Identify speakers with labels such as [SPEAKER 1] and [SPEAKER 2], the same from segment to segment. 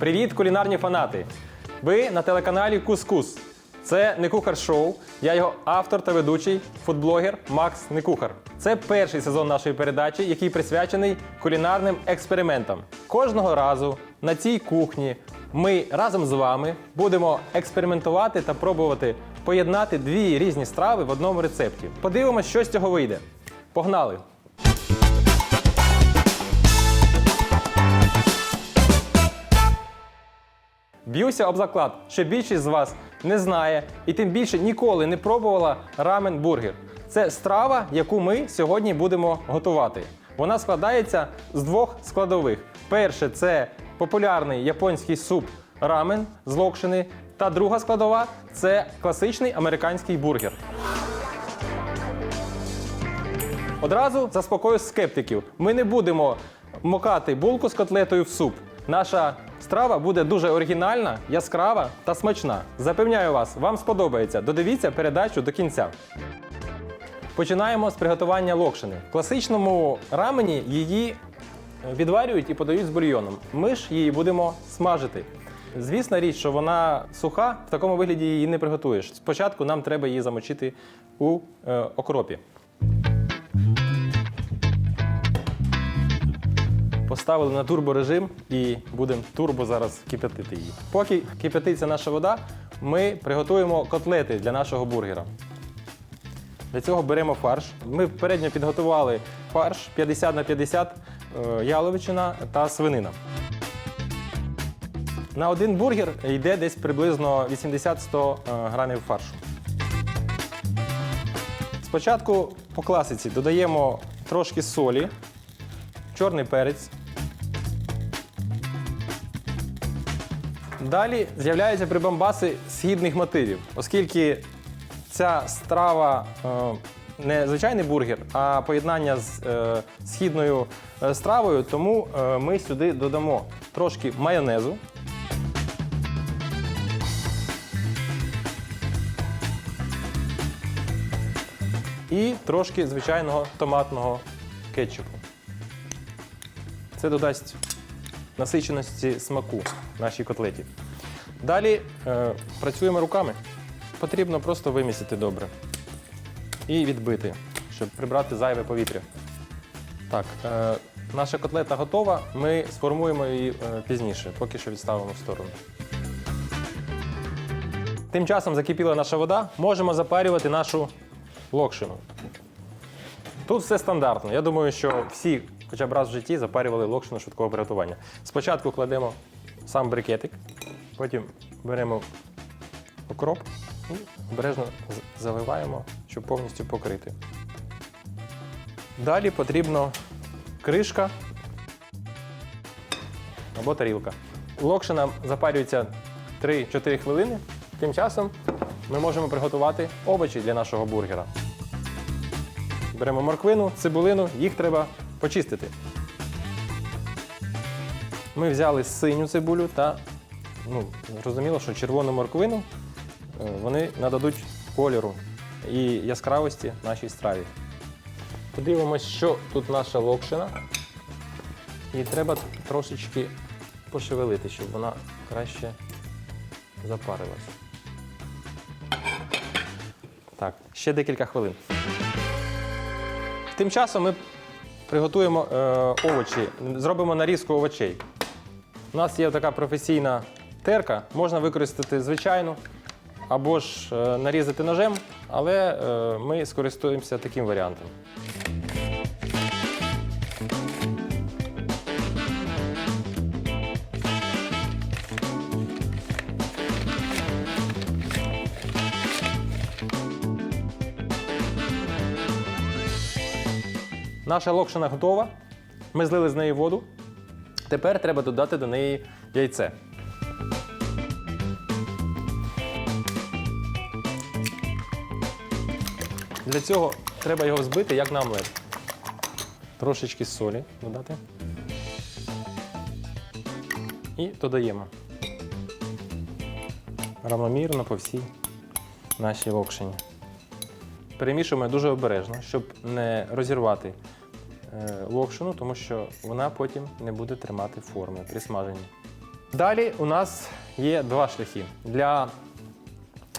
[SPEAKER 1] Привіт, кулінарні фанати! Ви на телеканалі Кускус. Це не кухар шоу. Я його автор та ведучий, фудблогер Макс Некухар. Це перший сезон нашої передачі, який присвячений кулінарним експериментам. Кожного разу на цій кухні ми разом з вами будемо експериментувати та пробувати поєднати дві різні страви в одному рецепті. Подивимось, що з цього вийде. Погнали! Б'юся об заклад, що більшість з вас не знає і тим більше ніколи не пробувала рамен-бургер. Це страва, яку ми сьогодні будемо готувати. Вона складається з двох складових. Перше це популярний японський суп рамен з локшини. Та друга складова це класичний американський бургер. Одразу заспокою скептиків. Ми не будемо мокати булку з котлетою в суп. Наша страва буде дуже оригінальна, яскрава та смачна. Запевняю вас, вам сподобається. Додивіться передачу до кінця. Починаємо з приготування локшини. В класичному рамені її відварюють і подають з бульйоном. Ми ж її будемо смажити. Звісна річ, що вона суха, в такому вигляді її не приготуєш. Спочатку нам треба її замочити у е, окропі. Поставили на турборежим і будемо турбо зараз кип'ятити її. Поки кип'ятиться наша вода, ми приготуємо котлети для нашого бургера. Для цього беремо фарш. Ми попередньо підготували фарш 50 на 50 е, яловичина та свинина. На один бургер йде десь приблизно 80-100 е, грамів фаршу. Спочатку по класиці додаємо трошки солі, чорний перець. Далі з'являються прибамбаси східних мотивів, оскільки ця страва е, не звичайний бургер, а поєднання з е, східною е, стравою, тому е, ми сюди додамо трошки майонезу. І трошки звичайного томатного кетчупу. Це додасть насиченості смаку нашій котлеті. Далі е, працюємо руками. Потрібно просто вимісити добре і відбити, щоб прибрати зайве повітря. Так, е, наша котлета готова. Ми сформуємо її е, пізніше, поки що відставимо в сторону. Тим часом закипіла наша вода, можемо запарювати нашу локшину. Тут все стандартно. Я думаю, що всі хоча б раз в житті запарювали локшину швидкого приготування. Спочатку кладемо сам брикетик, потім беремо окроп і обережно заливаємо, щоб повністю покрити. Далі потрібно кришка або тарілка. Локшина запарюється 3-4 хвилини. Тим часом ми можемо приготувати овочі для нашого бургера. Беремо морквину, цибулину, їх треба почистити. Ми взяли синю цибулю та ну, зрозуміло, що червону морквину е, вони нададуть кольору і яскравості нашій страві. Подивимось, що тут наша локшина. І треба трошечки пошевелити, щоб вона краще запарилась. Так, ще декілька хвилин. Тим часом ми приготуємо е, овочі, зробимо нарізку овочей. У нас є така професійна терка, можна використати звичайну або ж е, нарізати ножем, але е, ми скористуємося таким варіантом. Наша локшина готова. Ми злили з неї воду. Тепер треба додати до неї яйце. Для цього треба його взбити як на омлет. Трошечки солі додати. І додаємо. Равномірно по всій нашій локшині. Перемішуємо дуже обережно, щоб не розірвати локшину, тому що вона потім не буде тримати форми при смаженні. Далі у нас є два шляхи для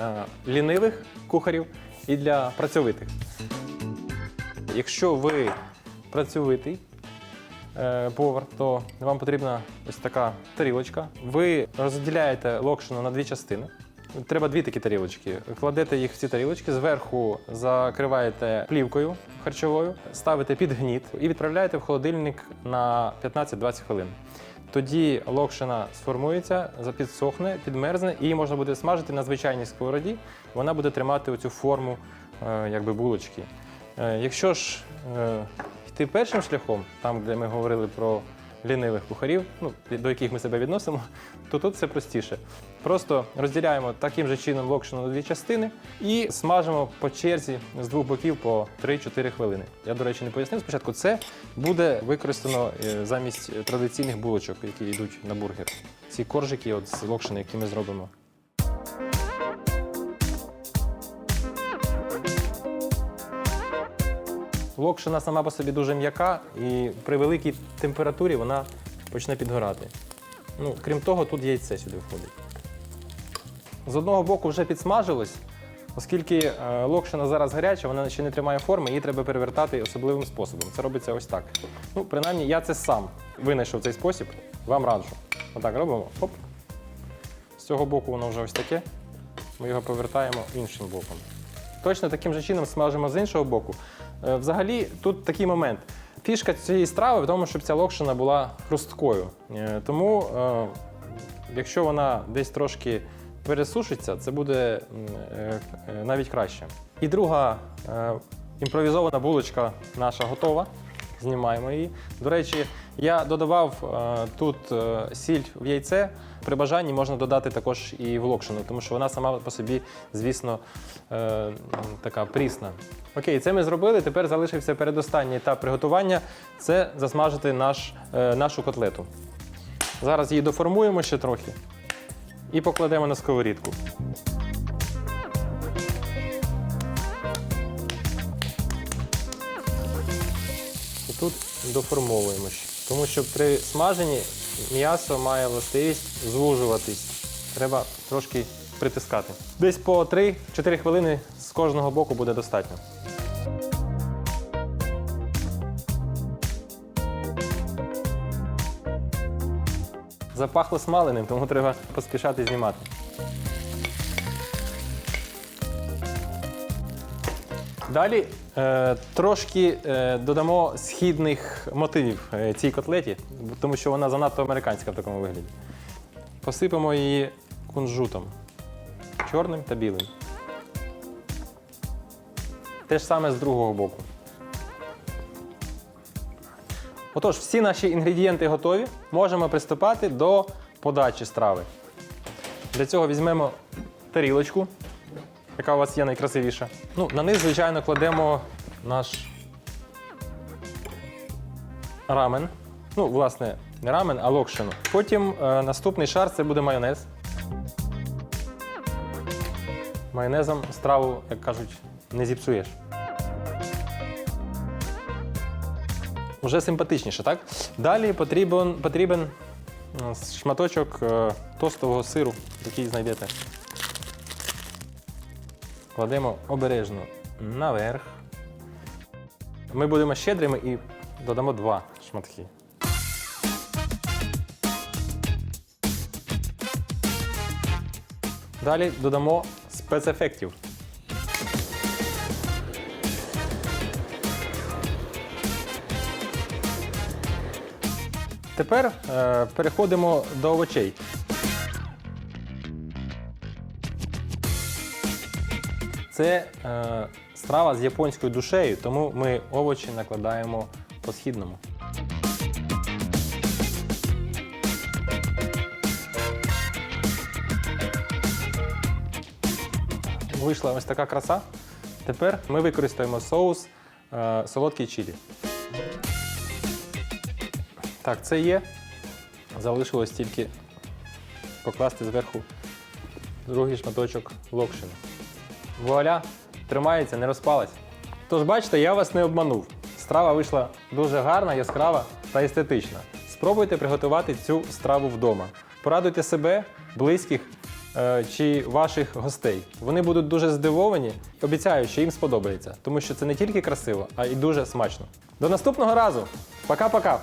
[SPEAKER 1] е, лінивих кухарів і для працьовитих. Якщо ви працьовитий е, повар, то вам потрібна ось така тарілочка. Ви розділяєте локшину на дві частини. Треба дві такі тарілочки. Кладете їх в ці тарілочки, зверху закриваєте плівкою харчовою, ставите під гніт і відправляєте в холодильник на 15-20 хвилин. Тоді локшина сформується, підсохне, підмерзне, і можна буде смажити на звичайній сковороді. Вона буде тримати оцю форму е, якби булочки. Е, Якщо ж е, йти першим шляхом, там, де ми говорили про лінивих кухарів, ну, до яких ми себе відносимо, то тут все простіше. Просто розділяємо таким же чином локшину на дві частини і смажимо по черзі з двох боків по 3-4 хвилини. Я, до речі, не пояснив спочатку. Це буде використано е, замість традиційних булочок, які йдуть на бургер. Ці коржики от з локшини, які ми зробимо. Локшина сама по собі дуже м'яка і при великій температурі вона почне підгорати. Ну, крім того, тут яйце сюди входить. З одного боку вже підсмажилось, оскільки е, локшина зараз гаряча, вона ще не тримає форми, її треба перевертати особливим способом. Це робиться ось так. Ну, принаймні, я це сам винайшов цей спосіб, вам раджу. Отак робимо. Оп. З цього боку воно вже ось таке. Ми його повертаємо іншим боком. Точно таким же чином смажимо з іншого боку. Е, Взагалі, тут такий момент. Фішка цієї страви в тому, щоб ця локшина була хрусткою. Е, Тому, якщо вона десь трошки пересушиться, це буде е, е, навіть краще. І друга е, імпровізована булочка наша готова. Знімаємо її. До речі, я додавав тут сіль в яйце. При бажанні можна додати також і в локшину, тому що вона сама по собі, звісно, така прісна. Окей, це ми зробили. Тепер залишився передостанній етап приготування це засмажити наш, нашу котлету. Зараз її доформуємо ще трохи і покладемо на сковорідку. І тут доформовуємо. Тому що при смаженні м'ясо має властивість звужуватись. Треба трошки притискати. Десь по 3-4 хвилини з кожного боку буде достатньо. Запахло смаленим, тому треба поспішати знімати. Далі е, трошки е, додамо східних мотивів е, цій котлеті, тому що вона занадто американська в такому вигляді. Посипемо її кунжутом чорним та білим. Те ж саме з другого боку. Отож, всі наші інгредієнти готові. Можемо приступати до подачі страви. Для цього візьмемо тарілочку, яка у вас є найкрасивіша. Ну, на низ, звичайно, кладемо наш рамен. Ну, власне, не рамен, а локшину. Потім е, наступний шар це буде майонез. Майонезом страву, як кажуть, не зіпсуєш. Уже симпатичніше, так? Далі потрібен, потрібен шматочок е, тостового сиру, який знайдете. Кладемо обережно наверх. Ми будемо щедрими і додамо два шматки. Далі додамо спецефектів. Тепер е, переходимо до овочей. Це е, страва з японською душею, тому ми овочі накладаємо по східному. Вийшла ось така краса. Тепер ми використаємо соус е, солодкий чилі. Так, це є. Залишилось тільки покласти зверху другий шматочок локшини. Вуаля, тримається, не розпалась. Тож, бачите, я вас не обманув. Страва вийшла дуже гарна, яскрава та естетична. Спробуйте приготувати цю страву вдома. Порадуйте себе, близьких е, чи ваших гостей. Вони будуть дуже здивовані. Обіцяю, що їм сподобається, тому що це не тільки красиво, а й дуже смачно. До наступного разу. Пока-пока!